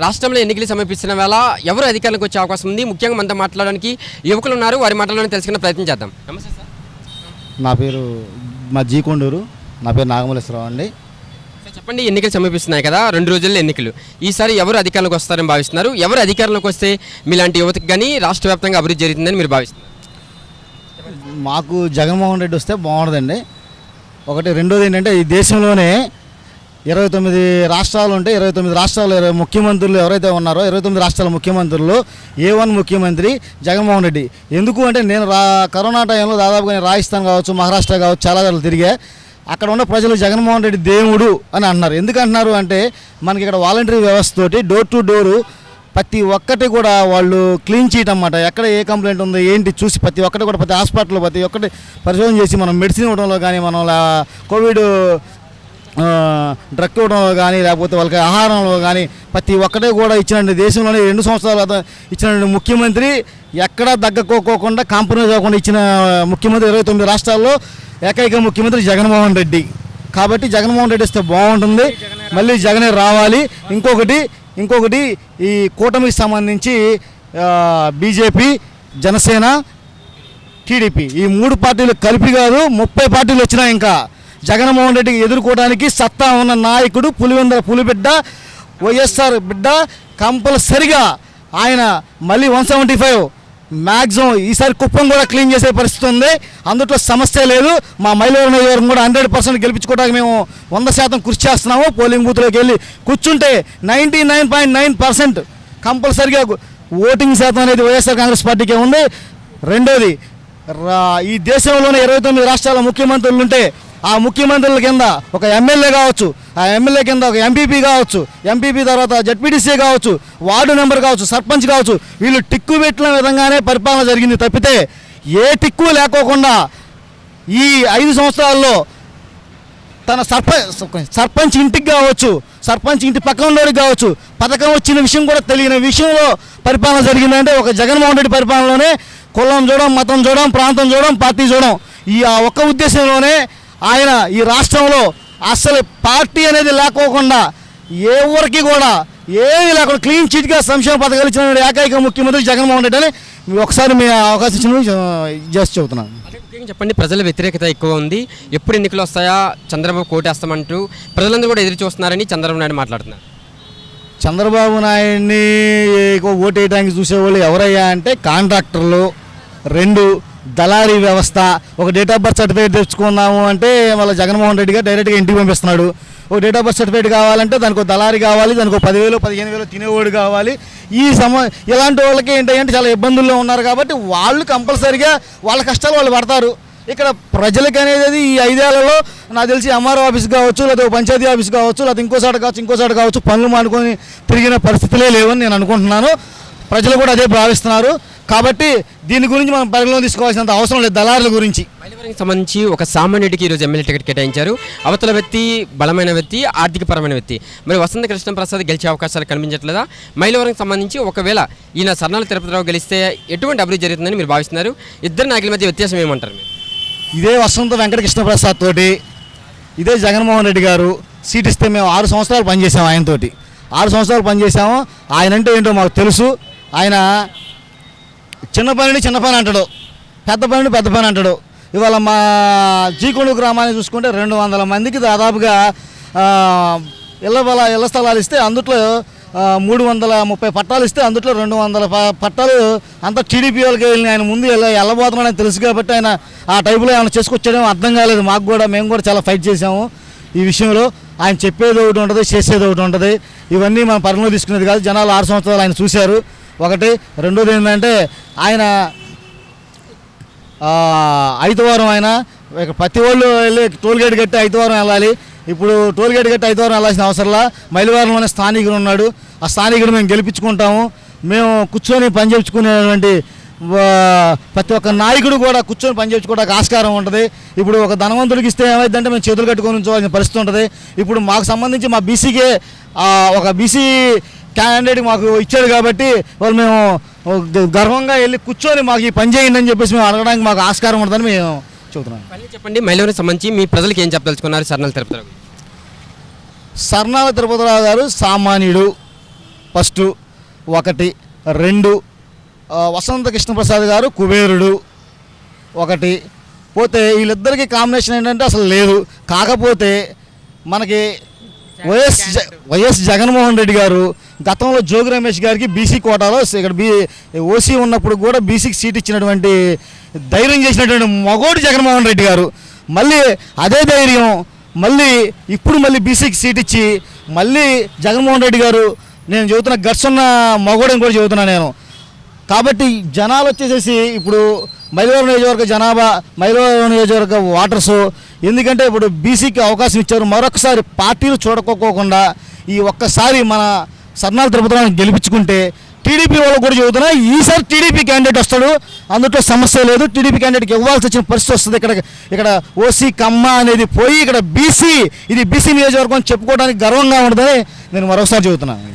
రాష్ట్రంలో ఎన్నికలు సమీపిస్తున్న వేళ ఎవరు అధికారంలోకి వచ్చే అవకాశం ఉంది? ముఖ్యంగా మనతో మాట్లాడడానికి యువకులు ఉన్నారు. వారి మాటలను తెలుసుకునే ప్రయత్నం చేద్దాం. నమస్తే సార్. నా పేరు మా జీ కొండూరు. నా పేరు నాగమల్లేశ్వరరావు అండి. సార్ చెప్పండి ఎన్నికలు సమీపిస్తున్నాయి కదా రెండు రోజుల్లో ఎన్నికలు. ఈసారి ఎవరు అధికారంలోకి వస్తారని భావిస్తున్నారు? ఎవరు అధికారంలోకి వస్తే మీలాంటి యువతకు కానీ రాష్ట్ర వ్యాప్తంగా అభివృద్ధి జరుగుతుందని మీరు భావిస్తున్నారు? మాకు జగన్మోహన్ రెడ్డి వస్తే బాగుంటుందండి ఒకటి రెండోది ఏంటంటే ఈ దేశంలోనే ఇరవై తొమ్మిది రాష్ట్రాలు ఉంటే ఇరవై తొమ్మిది రాష్ట్రాలు ఇరవై ముఖ్యమంత్రులు ఎవరైతే ఉన్నారో ఇరవై తొమ్మిది రాష్ట్రాల ముఖ్యమంత్రులు ఏ వన్ ముఖ్యమంత్రి జగన్మోహన్ రెడ్డి. ఎందుకు అంటే నేను రా కరోనా టైంలో దాదాపుగా నేను రాజస్థాన్ కావచ్చు మహారాష్ట్ర కావచ్చు చాలా సార్లు తిరిగా. అక్కడ ఉన్న ప్రజలు జగన్మోహన్ రెడ్డి దేవుడు అని అన్నారు. ఎందుకంటున్నారు అంటే మనకి ఇక్కడ వాలంటరీ వ్యవస్థ తోటి డోర్ టు డోరు ప్రతి ఒక్కటి కూడా వాళ్ళు క్లీన్ చేయటం అన్నమాట. ఎక్కడ ఏ కంప్లైంట్ ఉందో ఏంటి చూసి ప్రతి ఒక్కటి కూడా ప్రతి హాస్పిటల్లో ప్రతి ఒక్కటి పరిశోధన చేసి మనం మెడిసిన్ ఇవ్వడంలో కానీ మనం కోవిడ్ డ్రగ్ ఇవ్వడంలో కానీ లేకపోతే వాళ్ళకి ఆహారంలో కానీ ప్రతి ఒక్కటే కూడా ఇచ్చిన దేశంలోనే రెండు సంవత్సరాల క్రితం ఇచ్చిన ముఖ్యమంత్రి ఎక్కడా దగ్గకోకోకుండా కాంప్రమైజ్ అవ్వకుండా ఇచ్చిన ముఖ్యమంత్రి ఇరవై తొమ్మిది రాష్ట్రాల్లో ఏకైక ముఖ్యమంత్రి జగన్మోహన్ రెడ్డి. కాబట్టి జగన్మోహన్ రెడ్డి ఇస్తే బాగుంటుంది. మళ్ళీ జగనే రావాలి. ఇంకొకటి ఇంకొకటి ఈ కూటమికి సంబంధించి బీజేపీ జనసేన టీడీపీ ఈ మూడు పార్టీలు కలిపి కాదు ముప్పై పార్టీలు వచ్చినాయి ఇంకా. జగన్మోహన్ రెడ్డికి ఎదుర్కోవడానికి సత్తా ఉన్న నాయకుడు పులివెందల పులిబిడ్డ వైఎస్ఆర్ బిడ్డ కంపల్సరిగా ఆయన మళ్ళీ వన్ సెవెంటీ ఫైవ్ మ్యాక్సిమం ఈసారి కుప్పం కూడా క్లీన్ చేసే పరిస్థితి ఉంది. అందులో సమస్య లేదు. మా మైలవరం నియోజకవర్గం కూడా హండ్రెడ్ పర్సెంట్ గెలిపించుకోవడానికి మేము వంద శాతం కృషి చేస్తున్నాము. పోలింగ్ బూత్లోకి వెళ్ళి కూర్చుంటే ninety nine point nine percent కంపల్సరిగా ఓటింగ్ శాతం అనేది వైఎస్ఆర్ కాంగ్రెస్ పార్టీకే ఉంది. రెండోది రా- ఈ దేశంలోనే ఇరవై తొమ్మిది రాష్ట్రాల ముఖ్యమంత్రులు ఉంటే ఆ ముఖ్యమంత్రుల కింద ఒక ఎమ్మెల్యే కావచ్చు ఆ ఎమ్మెల్యే కింద ఒక ఎంపీపీ కావచ్చు ఎంపీపీ తర్వాత జడ్పీటీసీ కావచ్చు వార్డు మెంబర్ కావచ్చు సర్పంచ్ కావచ్చు వీళ్ళు టిక్కు పెట్టిన విధంగానే పరిపాలన జరిగింది తప్పితే ఏ టిక్కు లేకోకుండా ఈ ఐదు సంవత్సరాల్లో తన సర్పంచ్ సర్పంచ్ ఇంటికి కావచ్చు సర్పంచ్ ఇంటి పక్కన ఉన్నోడికి కావచ్చు పథకం వచ్చిన విషయం కూడా తెలియని విషయంలో పరిపాలన జరిగిందంటే ఒక జగన్మోహన్ రెడ్డి పరిపాలనలోనే కులం చూడడం మతం చూడడం ప్రాంతం చూడడం పార్టీ చూడడం ఈ ఆ ఒక్క ఉద్దేశంలోనే ఆయన ఈ రాష్ట్రంలో అసలు పార్టీ అనేది లేకోకుండా ఏ ఊరికి కూడా ఏమీ లేకుండా క్లీన్ చిట్గా సంక్షేమ పథకాలు ఇచ్చిన ఏకైక ముఖ్యమంత్రి జగన్మోహన్ రెడ్డి అని ఒకసారి మీ అవకాశం ఇచ్చిన జస్ట్ చెబుతున్నాను. చెప్పండి ప్రజల వ్యతిరేకత ఎక్కువ ఉంది. ఎప్పుడు ఎన్నికలు వస్తాయా? చంద్రబాబు కోటేస్తామంటూ ప్రజలందరూ కూడా ఎదురు చూస్తున్నారని చంద్రబాబు నాయుడు మాట్లాడుతున్నారు. చంద్రబాబు నాయుడిని ఓటు వేయడానికి చూసేవాళ్ళు ఎవరయ్యా అంటే కాంట్రాక్టర్లు రెండు దళారీ వ్యవస్థ ఒక డేట్ ఆఫ్ బర్త్ సర్టిఫికేట్ తెచ్చుకుందాము అంటే వాళ్ళ జగన్మోహన్ రెడ్డి గారు డైరెక్ట్గా ఇంటికి పంపిస్తున్నాడు. ఒక డేట్ ఆఫ్ బర్త్ సర్టిఫికేట్ కావాలంటే దానికి దళారి దళారీ కావాలి దానికి ఒక పదివేలు పదిహేను వేలు తినేవాడు కావాలి. ఈ సమ ఇలాంటి వాళ్ళకి ఏంటంటే చాలా ఇబ్బందుల్లో ఉన్నారు కాబట్టి వాళ్ళు కంపల్సరిగా వాళ్ళ కష్టాలు వాళ్ళు పడతారు. ఇక్కడ ప్రజలకి అనేది ఈ ఐదేళ్ళలో నాకు తెలిసి ఎంఆర్ఓ ఆఫీస్ కావచ్చు లేదా పంచాయతీ ఆఫీస్ కావచ్చు లేదా ఇంకోసారి కావచ్చు ఇంకోసారి కావచ్చు పనులు మానుకొని తిరిగిన పరిస్థితులే లేవని నేను అనుకుంటున్నాను. ప్రజలు కూడా అదే భావిస్తున్నారు. కాబట్టి దీని గురించి మనం పరిగణలో తీసుకోవాల్సినంత అవసరం లేదు దళారుల గురించి. మైలవరంకి సంబంధించి ఒక సామాన్యుడికి ఈరోజు ఎమ్మెల్యే టికెట్ కేటాయించారు. అవతల వ్యక్తి బలమైన వ్యక్తి ఆర్థికపరమైన వ్యక్తి. మరి వసంత కృష్ణ ప్రసాద్ గెలిచే అవకాశాలు కనిపించట్లేదా? మైలవరంకి సంబంధించి ఒకవేళ ఈయన సర్నాల తిరుపతిరావు గెలిస్తే ఎటువంటి అభివృద్ధి జరుగుతుందని మీరు భావిస్తున్నారు? ఇద్దరు నాయకుల మధ్య వ్యత్యాసం ఏమంటారు మీరు? ఇదే వసంత వెంకటకృష్ణ ప్రసాద్ తోటి ఇదే జగన్మోహన్ రెడ్డి గారు సీట్ ఇస్తే మేము ఆరు సంవత్సరాలు పనిచేసాము ఆయనతోటి. ఆరు సంవత్సరాలు పనిచేసాము. ఆయన అంటే ఏంటో మాకు తెలుసు. ఆయన చిన్న పనిని చిన్న పని అంటాడు. పెద్ద పనిని పెద్ద పని అంటాడు. ఇవాళ మా జీకొండు గ్రామాన్ని చూసుకుంటే రెండు వందల మందికి దాదాపుగా ఇళ్ళ బల ఇళ్ళ స్థలాలు ఇస్తే అందుట్లో మూడు వందల ముప్పై పట్టాలు ఇస్తే అందుట్లో రెండు వందల పట్టాలు అంతా టీడీపీ వాళ్ళకి వెళ్ళి ఆయన ముందు వెళ్ళబోతున్నాడని తెలుసు కాబట్టి ఆయన ఆ టైపులో ఏమైనా చేసుకొచ్చాడేమో అర్థం కాలేదు. మాకు కూడా మేము కూడా చాలా ఫైట్ చేసాము ఈ విషయంలో. ఆయన చెప్పేది ఒకటి ఉంటుంది చేసేది ఒకటి ఉంటుంది. ఇవన్నీ మనం పరిగణలో తీసుకునేది కాదు. జనాలు ఆరు సంవత్సరాలు ఆయన చూశారు. ఒకటి రెండోది ఏంటంటే ఆయన ఐదువారం ఆయన ప్రతి వాళ్ళు వెళ్ళి టోల్ గేట్ కట్టి ఐదువారం వెళ్ళాలి. ఇప్పుడు టోల్ గేట్ కట్టి ఐదువారం వెళ్ళాల్సిన అవసరంలా మైలవారంలోనే స్థానికుడు ఉన్నాడు. ఆ స్థానికుడు మేము గెలిపించుకుంటాము. మేము కూర్చొని పని చేయించుకునేటువంటి ప్రతి ఒక్క నాయకుడు కూడా కూర్చొని పనిచేయించుకోవడానికి ఆస్కారం ఉంటుంది. ఇప్పుడు ఒక ధనవంతుడికి ఇస్తే ఏమైందంటే మేము చేతులు కట్టుకొని ఉంచవలసిన పరిస్థితి ఉంటుంది. ఇప్పుడు మాకు సంబంధించి మా బీసీకే ఒక బీసీ క్యాండిడేట్ మాకు ఇచ్చాడు కాబట్టి వాళ్ళు మేము గర్వంగా వెళ్ళి కూర్చొని మాకు ఈ పని చేయండి అని చెప్పేసి మేము అడగడానికి మాకు ఆస్కారం ఉంటుందని మేము చెబుతున్నాం. చెప్పండి మైలవరం సంబంధించి మీ ప్రజలకు ఏం చెప్పదలుచుకున్నారు సర్నాల తిరుపతిరావు సర్నాల తిరుపతిరావు గారు సామాన్యుడు ఫస్ట్ ఒకటి. రెండు వసంత కృష్ణప్రసాద్ గారు కుబేరుడు ఒకటి. పోతే వీళ్ళిద్దరికి కాంబినేషన్ ఏంటంటే అసలు లేదు. కాకపోతే మనకి వైఎస్ జ- వైఎస్ జగన్మోహన్ రెడ్డి గారు గతంలో జోగి రమేష్ గారికి బీసీ కోటాలో ఇక్కడ బీ ఓసీ ఉన్నప్పుడు కూడా బీసీకి సీట్ ఇచ్చినటువంటి ధైర్యం చేసినటువంటి మగోడు జగన్మోహన్ రెడ్డి గారు. మళ్ళీ అదే ధైర్యం మళ్ళీ ఇప్పుడు మళ్ళీ బీసీకి సీట్ ఇచ్చి మళ్ళీ జగన్మోహన్ రెడ్డి గారు నేను చెబుతున్న గర్సున్న ఉన్న మగోడని కూడా చెబుతున్నా నేను. కాబట్టి జనాలు వచ్చేసేసి ఇప్పుడు మైలవరం నియోజకవర్గ జనాభా మైలవరం నియోజకవర్గ వాటర్స్ ఎందుకంటే ఇప్పుడు బీసీకి అవకాశం ఇచ్చారు. మరొకసారి పార్టీలు చూడకోకుండా ఈ ఒక్కసారి మన సర్నాల తిరుపతిని గెలిపించుకుంటే టీడీపీ వాళ్ళు కూడా చెబుతున్నా ఈసారి టీడీపీ క్యాండిడేట్ వస్తాడు. అందులో సమస్య లేదు. టీడీపీ క్యాండిడేట్కి ఇవ్వాల్సి వచ్చిన పరిస్థితి వస్తుంది. ఇక్కడ ఇక్కడ ఓసీ కమ్మ అనేది పోయి ఇక్కడ బీసీ ఇది బీసీ నియోజకవర్గం చెప్పుకోవడానికి గర్వంగా ఉండదని నేను మరోసారి చెబుతున్నాను